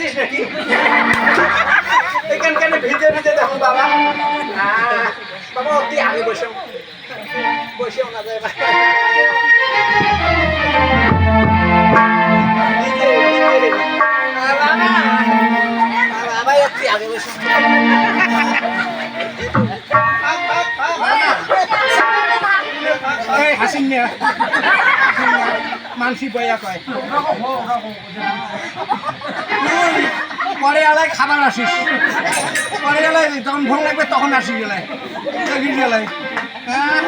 মুতেছিস নাকি? এখানখানে ভিজে ভিজে দেখো বাবা। বাবা, অতি আমি বসে বসেও না যায় বাবা। বাবা অতি আগে বসে মানসি বইয়া কয়। পরে এলায় খাবার আসিস। পরে এলায় যখন ভোগ লাগবে তখন আসিস এলায় দেখিস এলায় হ্যাঁ?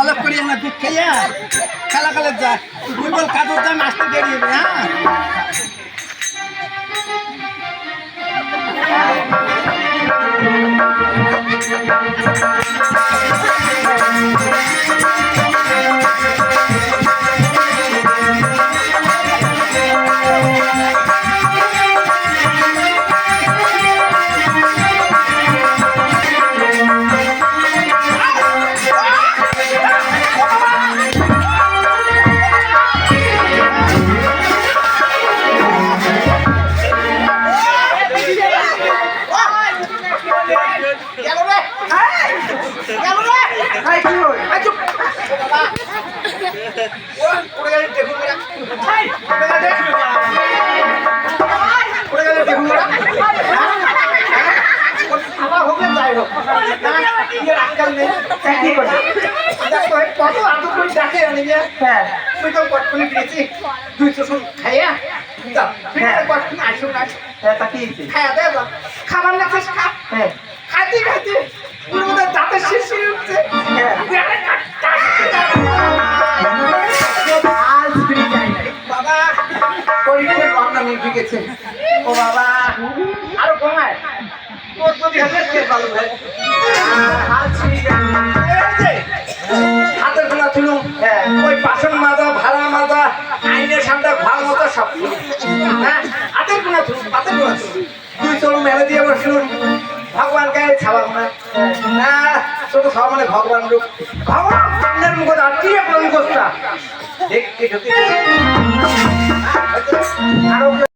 অলেপ করি না দুধ খাইয়া? খেলা খেলে যা। তুই বল কাজের যা হবে হ্যাঁ? কত আদর করে ডাকে আনি হ্যাঁ তুই তো কটকুনি দিয়েছি দুই চোষণ খাইয়া কটকুনি আসুন না হ্যাঁ তা কি হয়েছে? খাইয়া দে খাবার না খাস খা। হ্যাঁ। খাইতে খাইতে। ও বাবা, আরও কমায় তোর ভালো ভাই? হাতের গোলা তুলুম হ্যাঁ। ওই বাসন মাজা, ভাড়া মাজা, আইনের সামনে ভালো মতো সব হ্যাঁ হাতের গোলা তুলুম, হাতের গোলা তুলুম। তুই তোর মেলে দিয়ে বসুন ভগবান গায়ে ছাড়াব না ছোট খাওয়া মানে ভগবান রূপ। ভগবান! সামনের মুখ আটকে আপনার মুখটা দেখতে